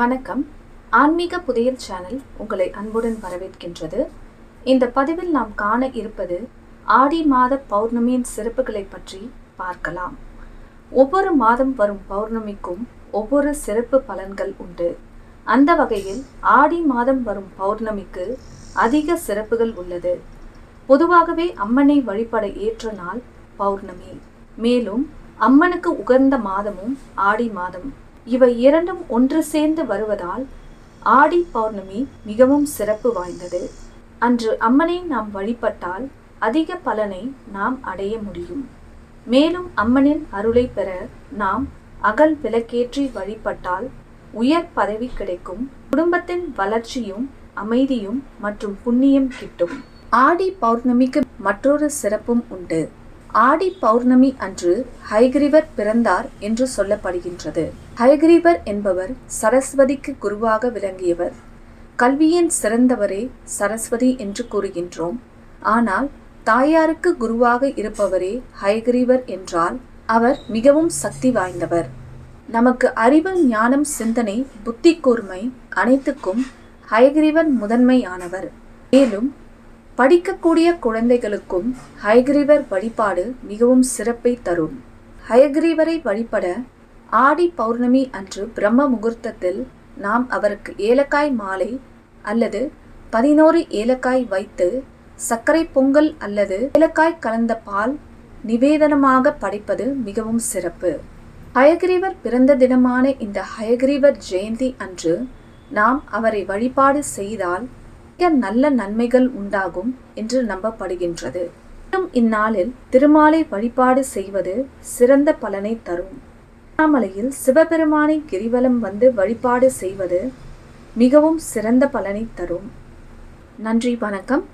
வணக்கம். ஆன்மீக புதையல் சேனல் உங்களை அன்புடன் வரவேற்கின்றது. இந்த பதிவில் நாம் காண இருப்பது ஆடி மாத பௌர்ணமியின் சிறப்புகளை பற்றி பார்க்கலாம். ஒவ்வொரு மாதம் வரும் பௌர்ணமிக்கும் ஒவ்வொரு சிறப்பு பலன்கள் உண்டு. அந்த வகையில் ஆடி மாதம் வரும் பௌர்ணமிக்கு அதிக சிறப்புகள் உள்ளது. பொதுவாகவே அம்மனை வழிபட ஏற்ற நாள் பௌர்ணமி. மேலும் அம்மனுக்கு உகந்த மாதமும் ஆடி மாதம். இவை இரண்டும் ஒன்று சேர்ந்து வருவதால் ஆடி பௌர்ணமி மிகவும் சிறப்பு வாய்ந்தது. அன்று அம்மனை நாம் வழிபட்டால் அதிக பலனை நாம் அடைய முடியும். மேலும் அம்மனின் அருளை பெற நாம் அகல் விளக்கேற்றி வழிபட்டால் உயர் பதவி கிடைக்கும். குடும்பத்தின் வளர்ச்சியும் அமைதியும் மற்றும் புண்ணியம் கிட்டும். ஆடி பௌர்ணமிக்கு மற்றொரு சிறப்பும் உண்டு. ஆடி பௌர்ணமி அன்று ஹைகிரிவர் பிறந்தார் என்று சொல்லப்படுகின்றது. ஹயக்ரீவர் என்பவர் சரஸ்வதிக்கு குருவாக விளங்கியவர். கல்வியின் சிறந்தவரே சரஸ்வதி என்று கூறுகின்றோம். ஆனால் தாயாருக்கு குருவாக இருப்பவரே ஹயக்ரீவர் என்றால் அவர் மிகவும் சக்தி வாய்ந்தவர். நமக்கு அறிவு ஞானம் சிந்தனை புத்தி கூர்மை அனைத்துக்கும் ஹயக்ரீவர் முதன்மையானவர். மேலும் படிக்கக்கூடிய குழந்தைகளுக்கும் ஹயக்ரீவர் வழிபாடு மிகவும் சிறப்பை தரும். ஹயக்ரீவரை வழிபட ஆடி பௌர்ணமி அன்று பிரம்ம முகூர்த்தத்தில் நாம் அவருக்கு ஏலக்காய் மாலை அல்லது பதினோரு ஏலக்காய் வைத்து சர்க்கரை பொங்கல் அல்லது ஏலக்காய் கலந்த பால் நிவேதனமாக படைப்பது மிகவும் சிறப்பு. ஹயகிரீவர் பிறந்த தினமான இந்த ஹயகிரீவர் ஜெயந்தி அன்று நாம் அவரை வழிபாடு செய்தால் மிக நல்ல நன்மைகள் உண்டாகும் என்று நம்பப்படுகின்றது. இந்நாளில் திருமாலை வழிபாடு செய்வது சிறந்த பலனை தரும். திருவண்ணாமலையில் சிவபெருமானை கிரிவலம் வந்து வழிபாடு செய்வது மிகவும் சிறந்த பலனை தரும். நன்றி வணக்கம்.